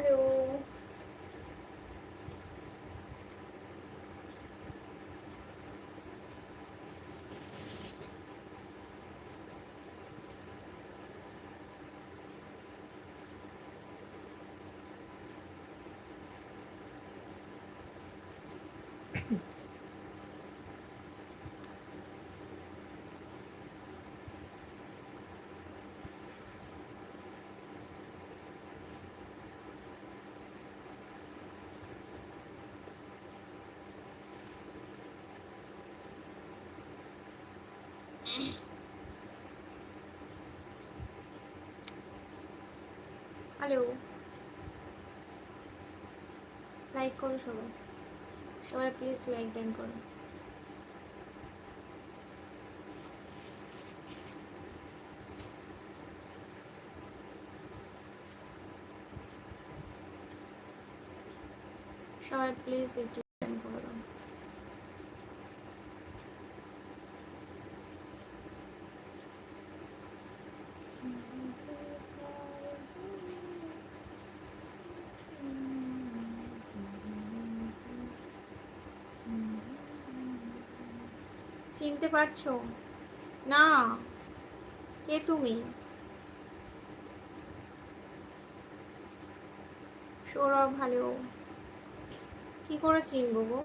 Hello hello like করো সবাই। সবাই প্লিজ লাইক দেন করো। সবাই প্লিজ একটু দেন করে দাও চিনতে পারছ? না। কে তুমি? সৌরভ ভালো কি করে চিনবো গো?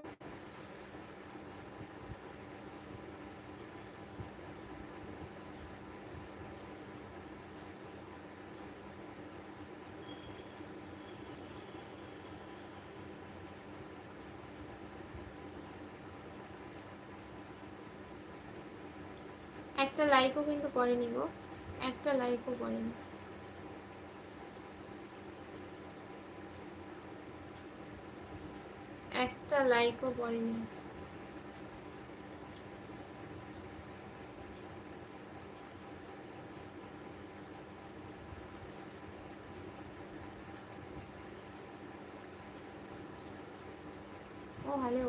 একটা লাইকও কিন্তু পড়েনি গো। একটা লাইকও পড়েনি একটা লাইকও ও হ্যালো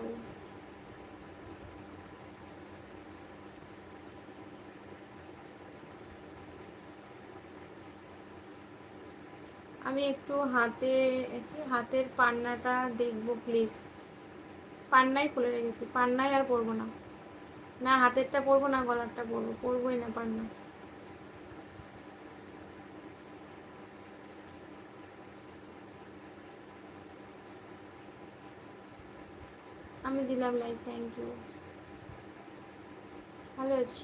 আমি একটু হাতে হাতের পান্নাটা দেখব প্লিজ পান্নাই খুলে রেখেছি। পান্নাই আর পরবো না। না, হাতেরটা পরবো না, গলারটা পরবো। পরবোই না পান্না। আমি দিলাম লাইক থ্যাংক ইউ ভালো আছি।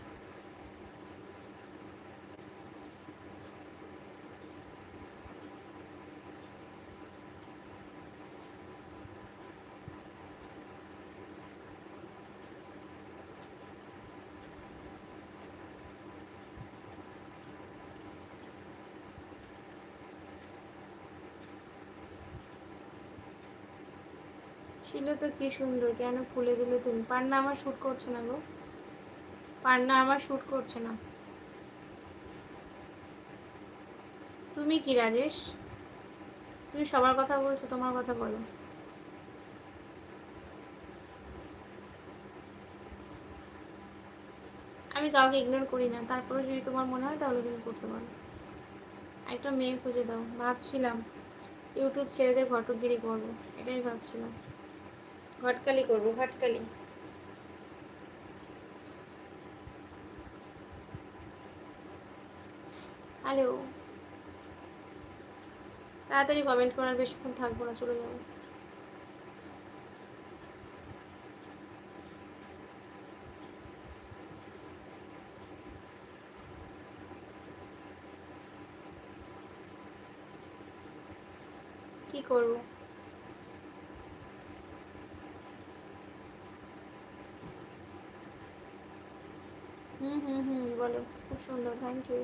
ছিল তো কি সুন্দর, কেন খুলে দিলে তুমি? পান্না আমার শ্যুট করছে না গো। পান্না আমার শ্যুট করছে না। তুমি কি রাজেশ? তুমি সবার কথা বলছো, তোমার কথা বলো। আমি কাউকে ইগনোর করি না তারপরে যদি তোমার মনে হয় তাহলে তুমি করতে পারো। একটা মেয়ে খুঁজে দাও, ভাবছিলাম ইউটিউব ছেড়ে দিয়ে ঘটকগিরি করব, এটাই ভাবছিলাম। ঘটকালি করব ঘটকালি হ্যালো তাড়াতাড়ি কমেন্ট করার বেশিক্ষণ থাকব না চলে যাব। কি করব? হুম হুম, বলো। খুব সুন্দর থ্যাংক ইউ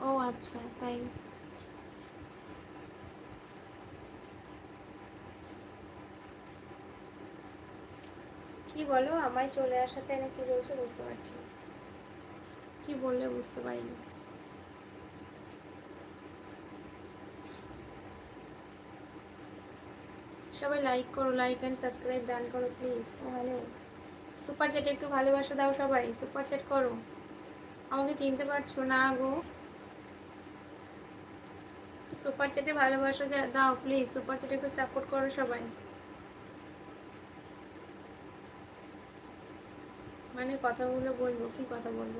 ও আচ্ছা তাই। কি বলো, আমায় চলে আসা চাই না কি বলছো বুঝতে পারছি কি বললে বুঝতে পারিনি। সবাই লাইক করো লাইক অ্যান্ড সাবস্ক্রাইব ডান করো প্লিজ ও হ্যালো সুপার চ্যাটে একটু ভালোবাসা দাও সবাই সুপার চ্যাট করো। আমাকে চিনতে পারছ না গো। সুপার চ্যাটে ভালোবাসা দাও প্লিজ সুপার চ্যাটে একটু সাপোর্ট করো সবাই। মানে কথাগুলো বলব, কি কথা বলব?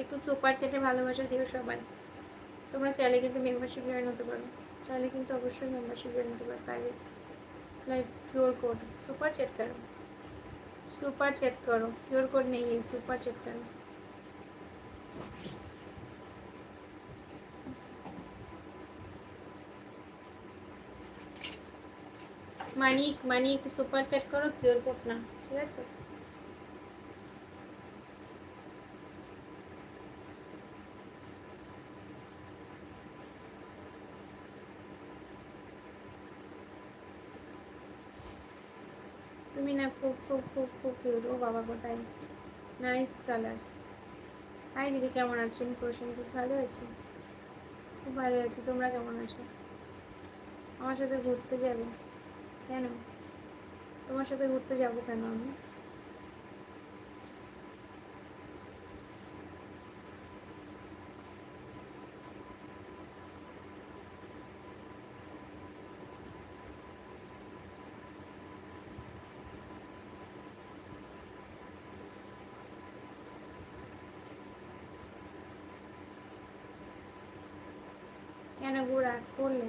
একটু সুপার চ্যাটে ভালোবাসা দিও সবাই। তোমরা চাইলে কিন্তু মেম্বারশিপ জয়েন হতে পারো। চাইলে কিন্তু অবশ্যই মেম্বারশিপ জয়েন হতে পারো private like pure code super chat करो। सुपर चैट करो। प्योर कोड नहीं है सुपर चैट करो। मानिक मानिक सुपर चैट करो प्योर कोड ना ठीक है না খুব খুব খুব খুব কিউট ও বাবা কোথায় নাইস কালার হাই দিদি, কেমন আছেন? প্রসেনজিৎ ভালো আছি? খুব ভালো আছি। তোমরা কেমন আছো? আমার সাথে ঘুরতে যাবে? কেন? তোমার সাথে ঘুরতে যাব কেন আমি কেন গো রাগ করলে?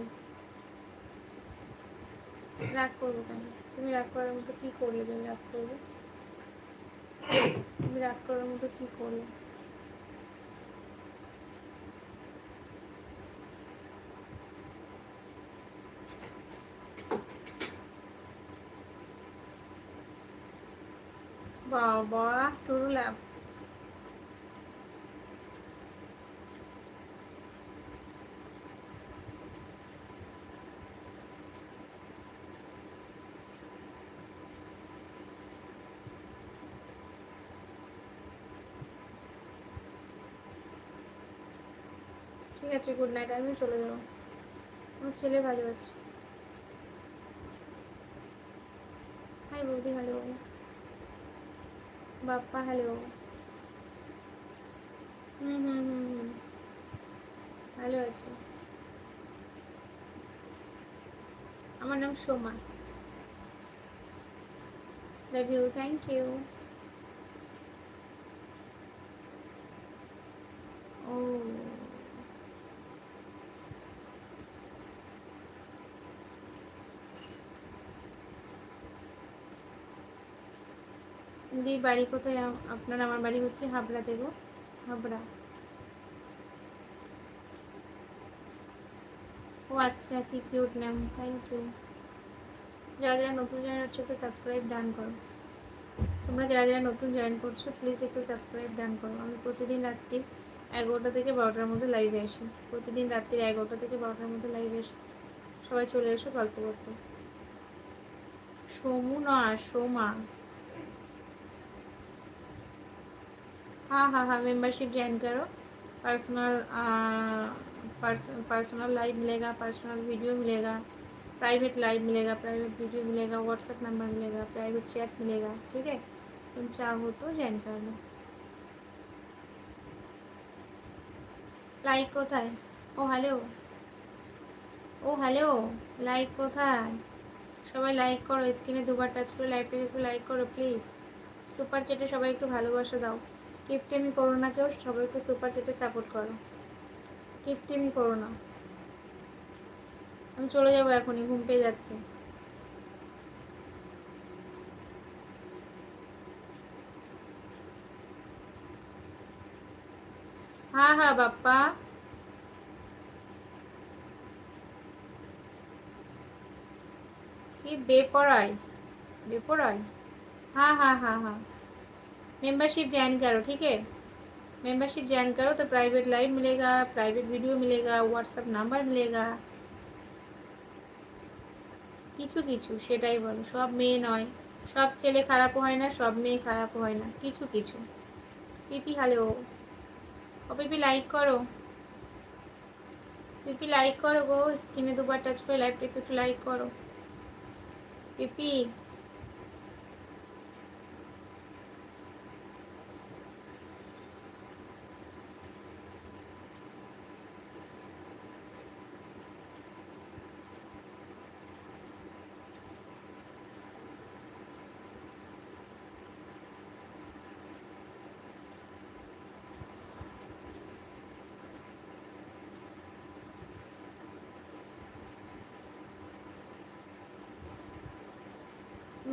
রাগ করব কেন? তুমি রাগ করার মতো কি করলে যে রাগ করব? তুমি রাগ করার মতো কি করলে? বাবা টুরু লাভ ঠিক আছে গুড নাইট আমি চলে যাব। আমার ছেলে ভালো আছে। হাই বৌদি হ্যালো বাপ্পা হ্যালো হুম হুম হুম হুম। ভালো আছে। আমার নাম Soma. Love you thank you দিদি বাড়ি কোথায়? আপনার আমার বাড়ি হচ্ছে হাবড়া দেবো। হাবড়া। ও আচ্ছা কি কিউট নাম থ্যাংক ইউ যারা যারা নতুন জয়েন হচ্ছে, একটু সাবস্ক্রাইব ডান করো। তোমরা যারা যারা নতুন জয়েন করছ প্লিজ একটু সাবস্ক্রাইব ডান করো। আমি প্রতিদিন রাত্রি এগারোটা থেকে বারোটার মধ্যে লাইভে আসি। প্রতিদিন রাত্রির এগারোটা থেকে বারোটার মধ্যে লাইভে আসি। সবাই চলে এসো গল্প করতে। সোমু না, সোমা। हाँ हाँ हाँ मेंबरशिप ज्वाइन करो पर्सनल पर्सनल लाइव मिलेगा पर्सनल वीडियो मिलेगा प्राइवेट लाइव मिलेगा प्राइवेट वीडियो मिलेगा व्हाट्सएप नंबर मिलेगा प्राइवेट चैट मिलेगा ठीक है तुम चाहो तो ज्वाइन कर लो লাইক কোথায় ও হ্যালো ও হ্যালো লাইক কোথায় সবাই লাইক করো স্ক্রিনে দুবার টাচ করে লাইভটাকে একটু লাইক করো প্লিজ সুপার চ্যাটে সবাই একটু ভালোবাসা দাও কিপটেমি করো না কেউ, সবাইকে সুপার চেটে সাপোর্ট করো। কিপটেমি করো না। আমি চলে যাব এখনই, ঘুম পেয়ে যাচ্ছি। হ্যাঁ হ্যাঁ বাপ্পা। কি বেপরাই বেপড়াই হ্যাঁ হ্যাঁ হ্যাঁ হ্যাঁ। मेंबरशिप ज्वाइन करो ठीक है मेंबरशिप ज्वाइन करो तो प्राइवेट लाइव मिलेगा प्राइवेट वीडियो मिलेगा व्हाट्सएप নাম্বার मिलेगा কিছু কিছু সেটাই বলো সব মেয়ে নয় সব ছেলে খারাপও হয় না সব মেয়ে খারাপও হয় না কিছু কিছু পিপি হ্যালো ও পিপি লাইক করো পিপি লাইক করো গো স্ক্রিনে দুবার টাচ করে লাইভটা একটু লাইক করো পিপি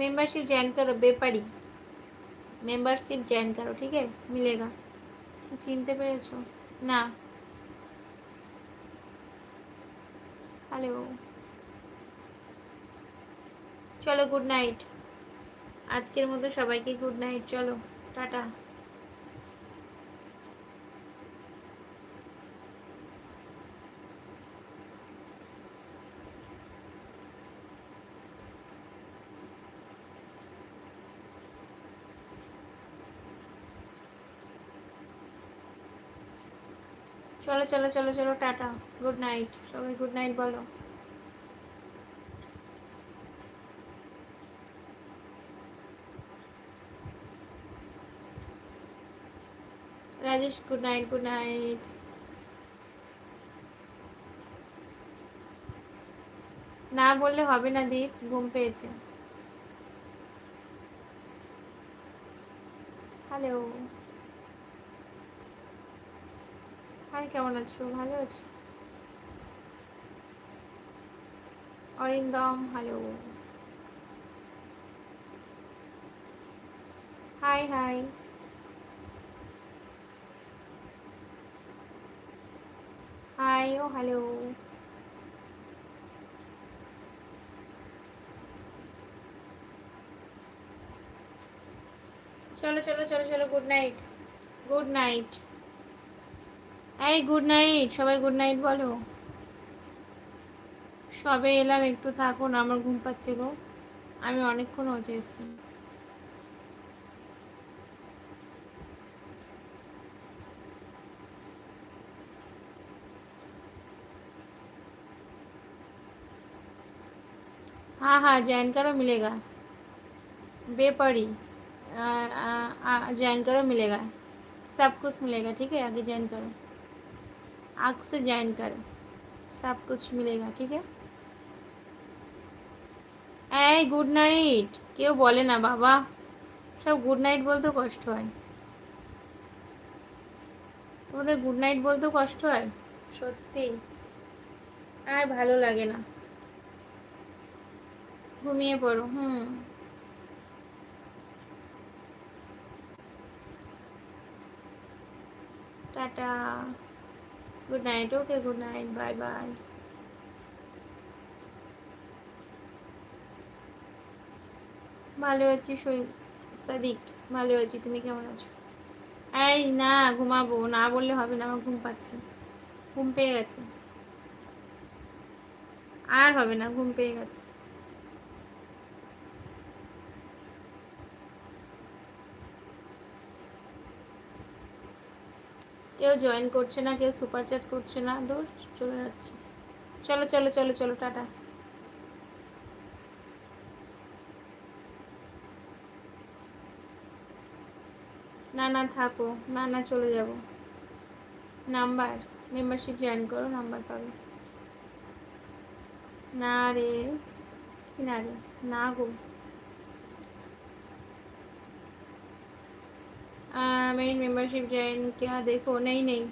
मेंबरशिप ज्वाइन करो बेपारी মেম্বারশিপ জয়েন করো ঠিক আছে মিলেগা চিনতে পেরেছো না হ্যালো চলো গুড নাইট আজকের মতো সবাইকে গুড নাইট চলো টাটা চলো চলো চলো চলো, টাটা গুড নাইট সবাই গুড নাইট বলো। Rajesh good night good night না বললে হবে না দীপ, ঘুম পেয়েছে। হ্যালো হাই কেমন আছো? ভালো আছো। Arindam hello hi hi hi ও হ্যালো চলো চলো চলো চলো গুড নাইট গুড নাইট এই গুড নাইট সবাই গুড নাইট বলো সবে এলাম একটু থাকুন আমার ঘুম পাচ্ছে গো আমি অনেকক্ষণ হচ্ছে এসছি हाँ हाँ ज्वाइन करो मिलेगा बेपड़ी ज्वाइन करो मिलेगा सब कुछ मिलेगा ठीक है आगे ज्वाइन करो आग से ज्वाइन करो सब कुछ मिलेगा ठीक है এই গুড নাইট কেউ বলে না বাবা সব গুড নাইট বলতেও কষ্ট হয় তোমাদের গুড নাইট বলতেও কষ্ট হয় সত্যি আর ভালো লাগে না ঘুমিয়ে পড়ো হুম tata Good night okay good night bye bye ভালো আছি সাদিক, ভালো আছি। তুমি কেমন আছো? এই না, ঘুমাবো। না বললে হবে না, আমার ঘুম পাচ্ছে। ঘুম পেয়ে গেছে। আর হবে না, ঘুম পেয়ে গেছে। কেউ জয়েন করছে না, কেউ সুপার চ্যাট করছে না, দূর চলে যাচ্ছে। চলো চলো চলো চলো, টাটা। না না, থাকো, না না, চলে যাব। নাম্বার মেম্বারশিপ জয়েন করো নাম্বার পাবে। না রে, কি না রে? না গো। मेरी मेंबरशिप ज्वाइन क्या देखो नहीं नहीं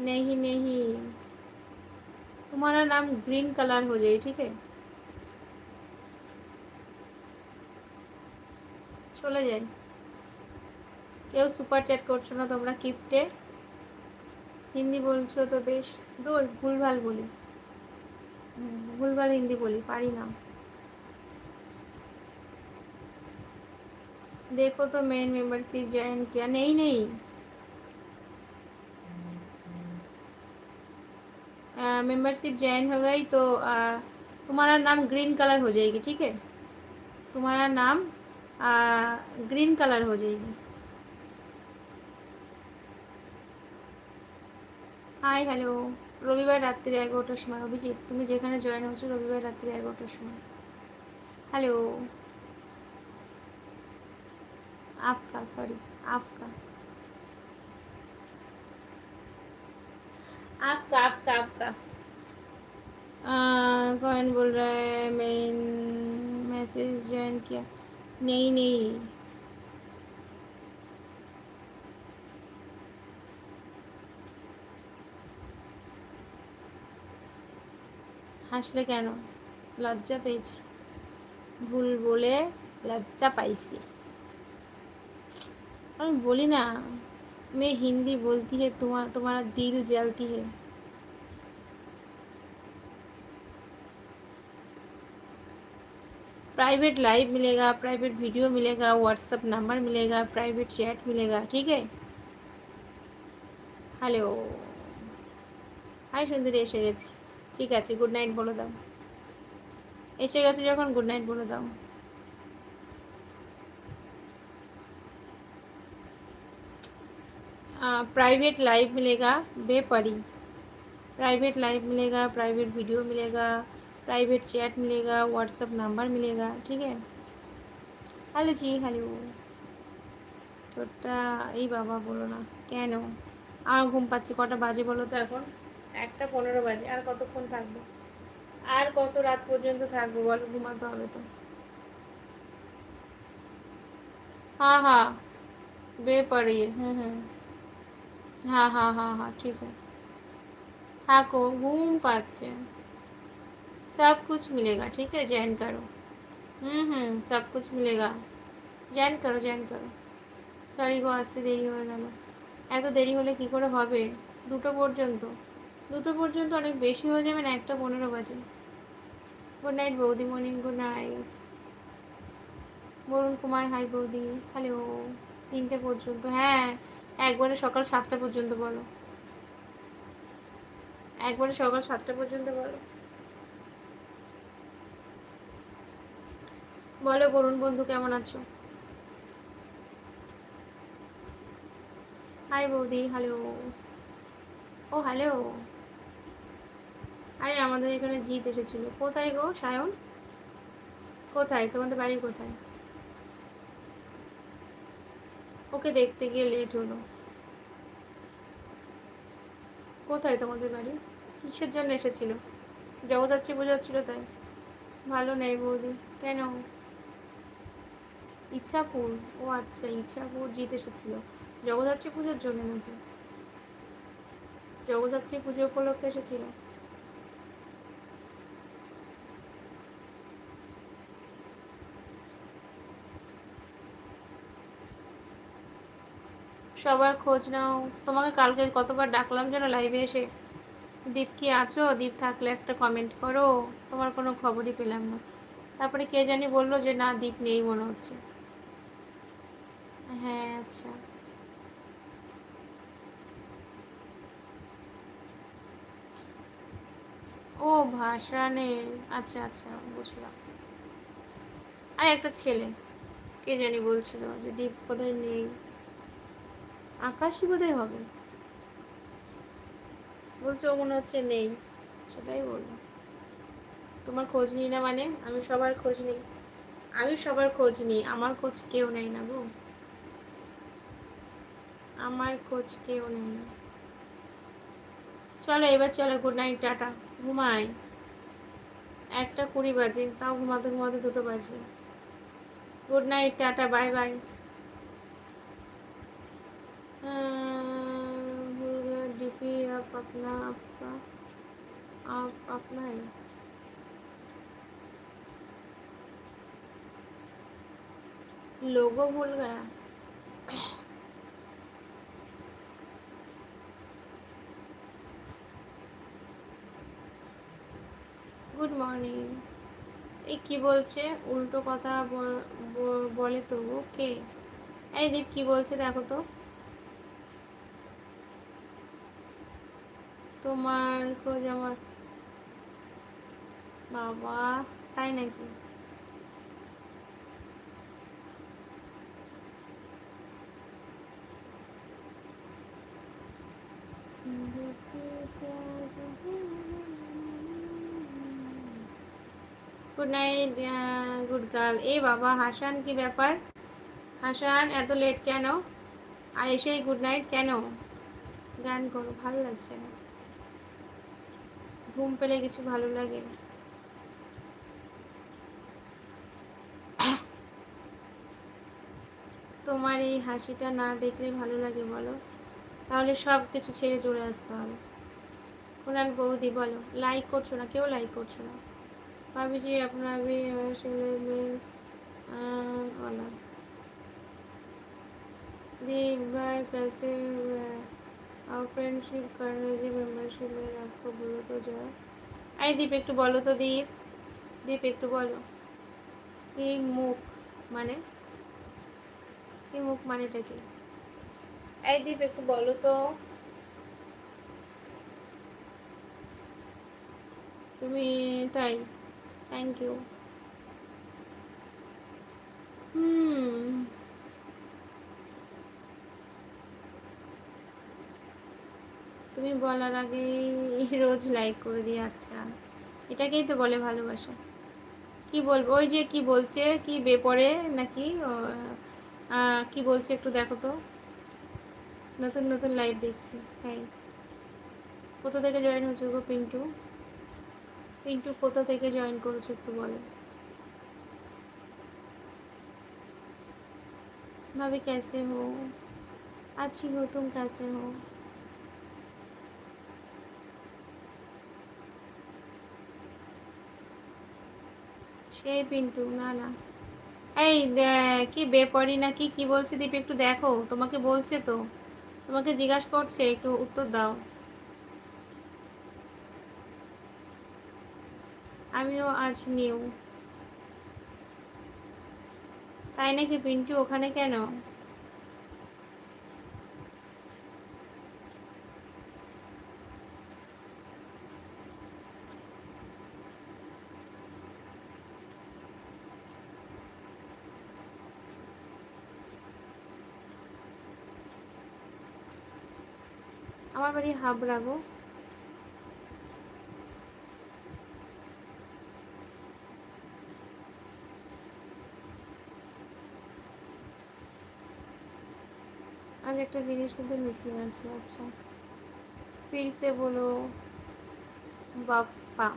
नहीं नहीं तुम्हारा नाम ग्रीन कलर हो जाए ठीक है চলে যাই কেউ সুপার চ্যাট করছো না তোমরা কিপ্টে হিন্দি বলছো তো বেশ দূর ভুলভাল বলি ভুলভাল হিন্দি বলি পারি না देखो तो मेन मेंबरशिप ज्वाइन किया नहीं नहीं मेंबरशिप ज्वाइन हो गई तो आ, तुम्हारा नाम ग्रीन कलर हो जाएगी ठीक है तुम्हारा नाम आ, ग्रीन कलर हो जाएगी হাই হ্যালো রবিবার রাত্রি এগারোটার সময় অভিজিৎ তুমি যেখানে জয়েন হচ্ছো রবিবার রাত্রি এগারোটার সময় হ্যালো आपका सॉरी आपका आपका आपका आपका कौन बोल रहा है मैं मैसेज ज्वाइन किया नहीं नहीं হাসলে কেন লজ্জা পেয়েছি ভুল বলে লজ্জা পাইছি আমি বলি না मैं हिंदी बोलती है तुम्हारा तुम्हारा दिल जलती है प्राइवेट लाइव मिलेगा प्राइवेट वीडियो मिलेगा व्हाट्सअप नंबर मिलेगा प्राइवेट चैट मिलेगा ठीक है হ্যালো হাই সুন্দরী এসে গেছি ঠিক আছে গুড নাইট বলে দাও এসে গেছে যখন গুড নাইট বলে দাও प्राइवेट लाइव मिलेगा बेपरी प्राइवेट लाइव मिलेगा प्राइवेट वीडियो मिलेगा प्राइवेट चैट मिलेगा व्हाट्सअप नंबर मिलेगा ठीक है হ্যালো জি হ্যালো তোরটা এই বাবা বলো না কেন আমার ঘুম পাচ্ছে কটা বাজে বলো তো এখন একটা পনেরো বাজে আর কতক্ষণ থাকবো আর কত রাত পর্যন্ত থাকবো বলো ঘুমাতে হবে তো हाँ हाँ बेपड़ी हम्म हम्म हाँ हाँ हाँ हाँ ठीक है থাকো ঘুম পাচ্ছে सब कुछ मिलेगा ठीक है जैन करो হুম হুম সব কুছ মিলেগা জয়েন করো জয়েন করো সরি গো আসতে দেরি হয়ে গেল এত দেরি হলে কি করে হবে দুটো পর্যন্ত দুটো পর্যন্ত অনেক বেশি হয়ে যাবে না একটা পনেরো বাজে গুড নাইট বৌদি morning good night Varun Kumar hi বৌদি হ্যালো তিনটে পর্যন্ত হ্যাঁ একবারে সকাল সাতটা পর্যন্ত বলো। একবারে সকাল সাতটা পর্যন্ত বলো। বলো বরুণ বন্ধু, কেমন আছো? হাই বৌদি হ্যালো ও হ্যালো আরে, আমাদের এখানে জিত এসেছিল। কোথায় গো, সায়ন? কোথায়? তোমাদের বাড়ি কোথায়? ওকে দেখতে গিয়ে লেট হলো। কোথায় তোমাদের বাড়ি? কিসের জন্য এসেছিল? জগদ্ধাত্রী পুজো ছিল তাই। ভালো নেই বৌদি, কেন? ইচ্ছাপুর, ও আচ্ছা ইচ্ছাপুর জিত এসেছিল। জগদ্ধাত্রী পুজোর জন্য নাকি? জগদ্ধাত্রী পুজো উপলক্ষে এসেছিল। সবার খোঁজ নাও। তোমাকে কালকে কতবার ডাকলাম যেন লাইভে এসে। দীপ কি আছো? দীপ থাকলে একটা কমেন্ট করো। তোমার কোনো খবরই পেলাম না। তারপরে কে জানি বলল যে, না, দীপ নেই মনে হচ্ছে। হ্যাঁ আচ্ছা। ও ভাসানে আচ্ছা আচ্ছা বুঝলাম। আর, একটা ছেলে। কে জানি বলছিল যে, দীপ বোধহয় নেই। আকাশই বোধহয় হবে। বলছো, ও মনে হচ্ছে নেই। সেটাই বলব তোমার খোঁজ নিই না মানে? আমি সবার খোঁজ নিই। আমি সবার খোঁজ নিই। আমার খোঁজ কেউ নেই না গো। আমার খোঁজ কেউ নেই না। চলো, এবার চলো গুড নাইট টাটা। ঘুমাই। একটা কুড়ি বাজে। তাও ঘুমাতে ঘুমাতে দুটো বাজে। Good night ta-ta bye bye DP आप अपना आपका आप अपना है लोगो भूल गया গুড মর্নিং এই কি বলছে উল্টো কথা বলে তো ওকে এই দীপ কি বলছে দেখো তো তোমার খোঁজ আমার বাবা, তাই নাকি? গুড নাইট গুড গার্ল এ বাবা, হাসান কি ব্যাপার? হাসান, এত লেট কেন? আর এসেই গুড নাইট কেন? গান করো, ভালো লাগছে না। ঘুম পেলে কিছু ভালো লাগে? তোমার এই হাসিটা না দেখলে ভালো লাগে বলো? তাহলে সব কিছু ছেড়ে চলে আসতে হবে। কোনাল বৌদি বলো লাইক করছ না? কেউ লাইক করছ না? ভাবি যে আপনার ওলা দিবা কাছে ফ্রেন্ডশিপ কারণে যে মেম্বারশিপে রাখো বলো তো যা আই দীপ একটু বলো তো দীপ দীপ একটু বলো কি মুখ মানে কি মুখ মানেটা কি এই দীপ একটু বলো তো তুমি তাই থ্যাংক ইউ হুম তুমি বলার আগেই রোজ লাইক করে দিয়ে আচ্ছা এটাকেই তো বলে ভালোবাসা কি বলবো ওই যে কি বলছে কি বেপরে নাকি কি বলছে একটু দেখো তো নতুন নতুন লাইভ দেখছি তাই কোথা থেকে জয়েন হচ্ছে গো পিন্টু পিন্টু কোথা থেকে জয়েন করেছে একটু বলো ভাবি कैसे हो अच्छी हो तुम कैसे हो সেই পিন্টু, না না। এই কি বেপরি নাকি কি বলছে দীপ একটু দেখো, তোমাকে বলছে তো। তোমাকে জিজ্ঞাসা করছে, একটু উত্তর দাও। আমিও আজ নিউ। তাই নাকি পিন্টু, ওখানে কেন? আমার হাবড়াবো। আজ একটা জিনিস কিন্তু মিসিং আছে আচ্ছা। ফিরসে বলো বাপ্পা।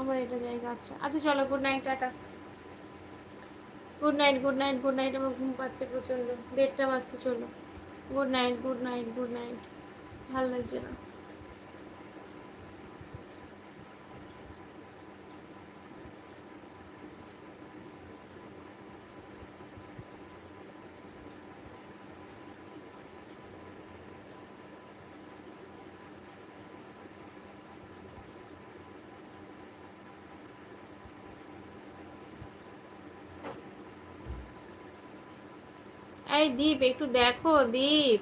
আমার এটা জায়গা আছে। আচ্ছা চলো good night ta-ta. Good night good night good night আমার ঘুম পাচ্ছে প্রচণ্ড দেড়টা বাজতে চলো। Good night good night good night ভালো লাগছে না এই দীপ, একটু দেখো দীপ।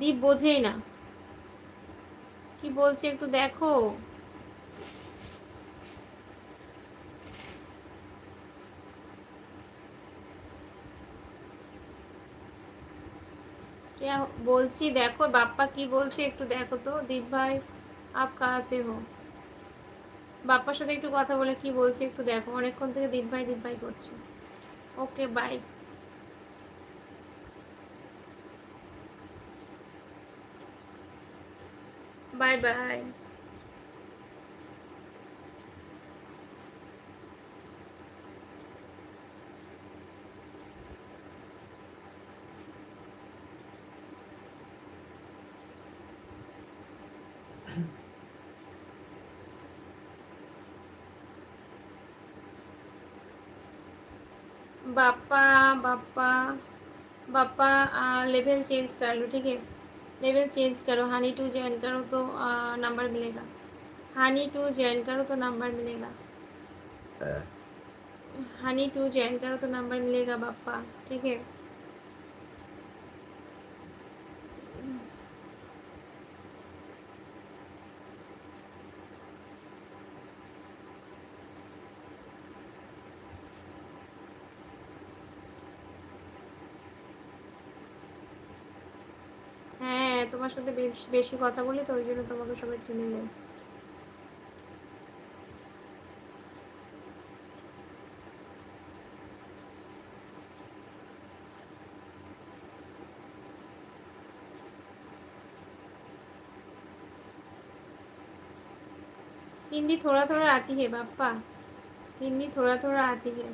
দীপ বোঝেই না। কি বলছে একটু দেখো। বলছি দেখো, বাপ্পা কি বলছে একটু দেখো তো। দীপ ভাই, আপ কাহা সে হো? বাপ্পার সাথে একটু কথা বলে কি বলছে একটু দেখো। অনেকক্ষণ থেকে দীপ ভাই দীপ ভাই করছে। ওকে বাই बाय बाय बापा बापा बापा लेवल चेंज कर लो ठीक है? लेवल चेंज करो हानी टू ज्वाइन करो तो नंबर मिलेगा। हानी टू ज्वाइन करो तो नंबर मिलेगा। हनी टू ज्वाइन करो तो नंबर मिलेगा बापा ठीक है? তোমার সাথে বেশি বেশি কথা বলি তো ওই জন্য তোমাকে সবাই চিনে নেয় हिंदी थोड़ा थोड़ा आती है बाप्पा হিন্দি থোড়া থোড়া আতি হে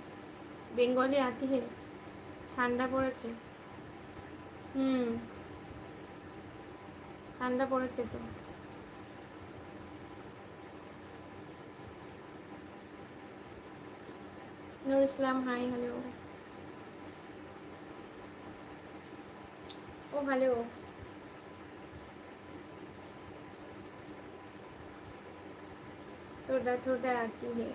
বেঙ্গলি আতি হে ঠান্ডা পড়েছে হুম ঠান্ডা পড়েছে তো নুর ইসলাম হাই হ্যালো ও হ্যালো थोड़ा थोड़ा आती है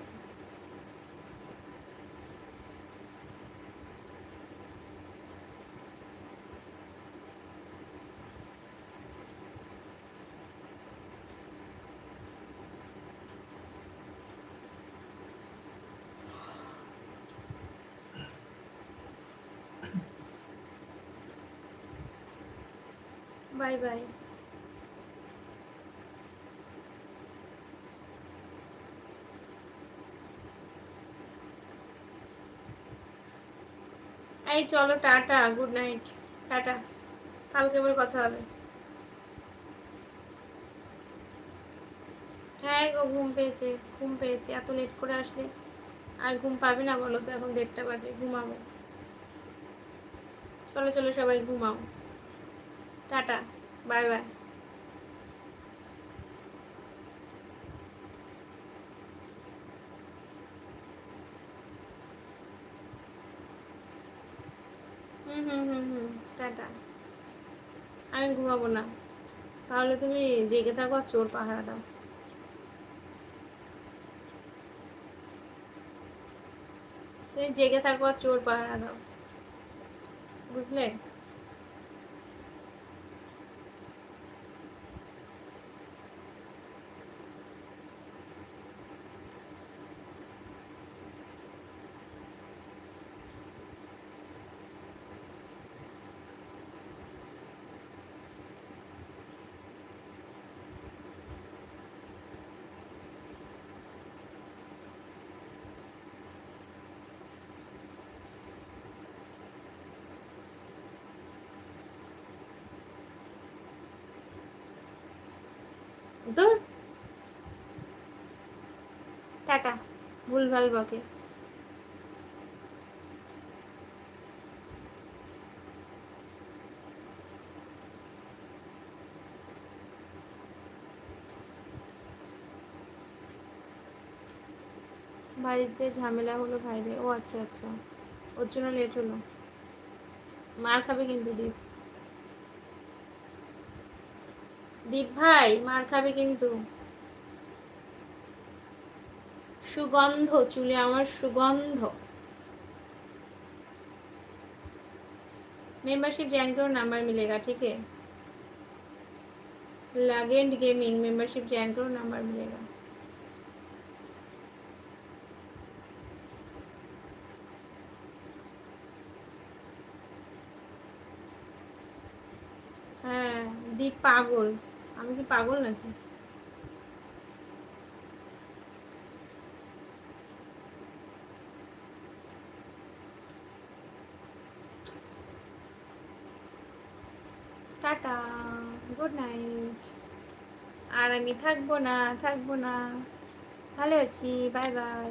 বাই বাই। এই চলো, টাটা গুড নাইট টাটা। কালকে আবার কথা হবে। হ্যাঁ গো, ঘুম পেয়েছে ঘুম পেয়েছে, এত লেট করে আসলে। আর ঘুম পাবে না বলো তো, এখন দেড়টা বাজে, ঘুমাবো। চলো চলো সবাই ঘুমাও। টাটা। Bye bye ta-ta. আমি ঘুমাবো না। তাহলে তুমি জেগে থাকো আর চোর পাহারা দাও। তুমি জেগে থাকো আর চোর পাহারা দাও। বুঝলে? দূর টাটা, ভুলভাল বকে। বাড়িতে ঝামেলা হলো ভাইরে। ও আচ্ছা আচ্ছা। ওর জন্য লেট হলো। মার খাবে কিন্তু দীপ। দীপ ভাই, মার খাবে কিন্তু। সুগন্ধ, চুলে আমার সুগন্ধ। মেম্বারশিপ জয়েন নাম্বার মিলেগা, ঠিক है লাগেন্ড গেমিং মেম্বারশিপ জয়েন নাম্বার মিলেগা। হ্যাঁ দীপ পাগল। আমি কি পাগল নাকি? Tata, good night. আর আমি থাকব না থাকব না। ভালো আছি, বাই বাই।